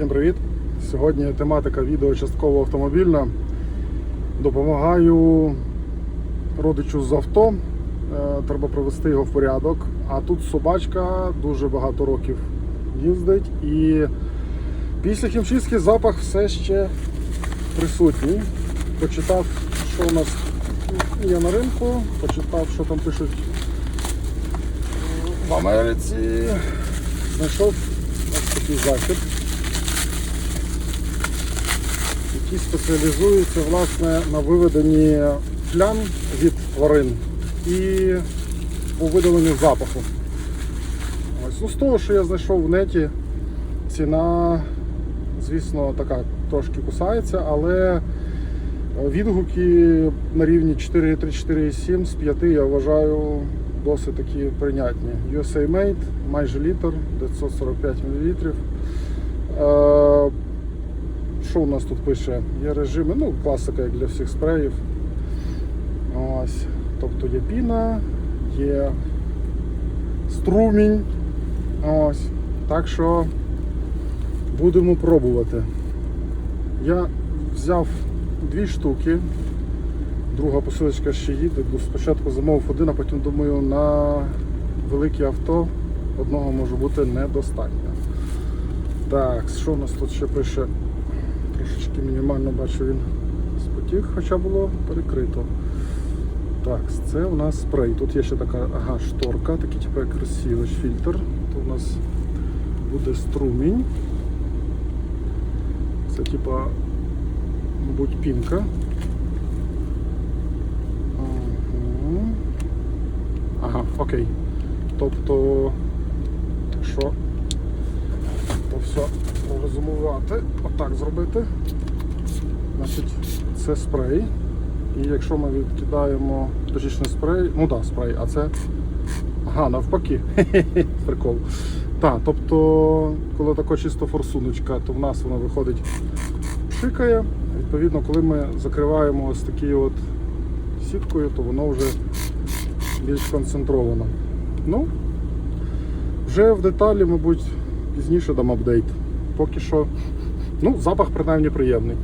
Всім привіт! Сьогодні тематика відео частково автомобільна. Допомагаю родичу з авто. Е, Треба привести його в порядок. А тут собачка дуже багато років їздить і після хімчистки запах все ще присутній. Почитав, що у нас є на ринку, почитав, що там пишуть в Америці. Знайшов ось такий захід, який спеціалізується власне на виведенні плям від тварин і у видаленні запаху. Ось, ну, з того, що я знайшов в неті, ціна, звісно, така трошки кусається, але відгуки на рівні 4,3-4,7 з 5 я вважаю досить такі прийнятні. USA Made, майже літр, 945 мл. Що у нас тут пише? Є режими, ну, класика як для всіх спреїв. Ось. Тобто є піна, є струмінь. Ось. Так що будемо пробувати. Я взяв дві штуки. Друга посилочка ще їде. Спочатку замовив один, а потім думаю, на велике авто одного може бути недостатньо. Так, що у нас тут ще пише? Трошечки мінімально бачу він спотік, хоча було перекрито. Так, це у нас спрей. Тут є ще така ага, шторка, такий типу як розсілач фільтр. Тут у нас буде струмінь. Це типа, мабуть, пінка. Ага, окей. Тобто, якщо то все розумувати, отак зробити, значить це спрей. І якщо ми відкидаємо, точніше спрей, ну так, да, спрей, а це. Ага, навпаки. Прикол. Так, тобто, коли така чисто форсуночка, то в нас вона виходить шикає. Відповідно, коли ми закриваємо ось такою от сіткою, то воно вже більш концентровано. Ну, вже в деталі, мабуть, пізніше дам апдейт. Поки що, ну, запах принаймні приємний.